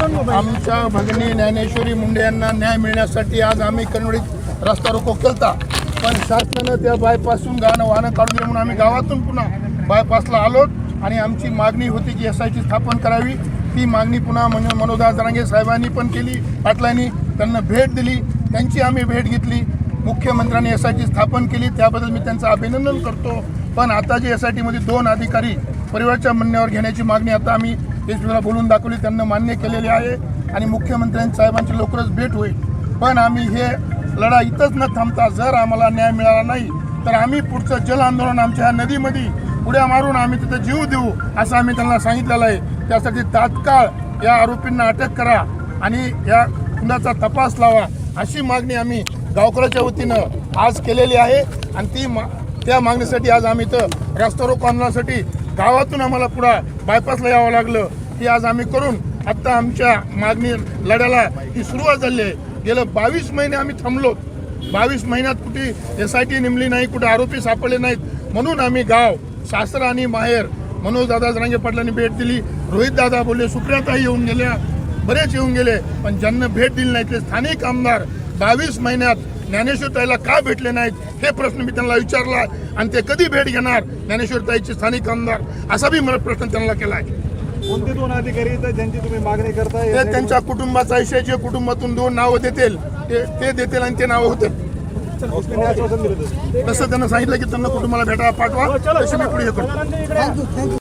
आमच्या भगिनी ज्ञानेश्वरी मुंडे यांना न्याय मिळण्यासाठी आज आम्ही कणवडीत रस्ता रोको केलता. पण शासनानं त्या बायपासून गाणं वाहनं काढून दिलं म्हणून आम्ही गावातून पुन्हा बायपासला आलो आणि आमची मागणी होती की एस आयची स्थापन करावी. ती मागणी पुन्हा मन मनोदास जरांगे साहेबांनी पण केली पाटलांनी त्यांना भेट दिली त्यांची आम्ही भेट घेतली. मुख्यमंत्र्यांनी एस आय स्थापन केली त्याबद्दल मी त्यांचं अभिनंदन करतो. पण आता जे एस आय टीमध्ये दोन अधिकारी परिवारच्या म्हणण्यावर घेण्याची मागणी आता आम्ही देशमुखला बोलून दाखवली त्यांना मान्य केलेली आहे आणि मुख्यमंत्र्यांनी साहेबांची लवकरच भेट होईल. पण आम्ही हे लढा इथंच न थांबता जर आम्हाला न्याय मिळाला नाही तर आम्ही पुढचं जल आंदोलन आमच्या ह्या नदीमध्ये उड्या मारून आम्ही तिथं जीव देऊ असं आम्ही त्यांना सांगितलेलं आहे. त्यासाठी तात्काळ या आरोपींना अटक करा आणि या गुन्ह्याचा तपास लावा अशी मागणी आम्ही गावकऱ्याच्या वतीनं आज केलेली आहे. आणि ती मा त्या मागणीसाठी आज आम्ही इथं रस्ता रोको आंदोलनासाठी गावातून आम्हाला पुढं बायपासला यावं लागलं. ती आज आम्ही करून आत्ता आमच्या मागणी लढ्याला ही सुरुवात झाली आहे. गेलं बावीस महिने आम्ही थांबलो. बावीस महिन्यात कुठे एस आय टी नेमली नाही कुठे आरोपी सापडले नाहीत. म्हणून आम्ही गाव सासरा आणि माहेर मनोज दादा जरांगे पाटलांनी भेट दिली. रोहित दादा बोलले सुप्रियाताही येऊन गेल्या. बरेच येऊन गेले पण ज्यांना भेट दिली नाही ते स्थानिक आमदार बावीस महिन्यात ज्ञानेश्वरताईला का भेटले नाहीत हे प्रश्न मी त्यांना विचारला आणि ते कधी भेट घेणार ज्ञानेश्वरताईचे स्थानिक आमदार? असा बी मला प्रश्न त्यांना केला आहे. कोणते दोन अधिकारी आहेत ज्यांची तुम्ही मागणी करताय? ते त्यांच्या कुटुंबाचा विषय जे कुटुंबातून दोन नावं देतील ते ते देतील आणि ते नावं होतील. त्यांनी आश्वासन दिलं होतं. तसं त्यांना सांगितलं की त्यांना कुटुंबाला भेटायला पाठवा. तशी मी पुढे हे करतो.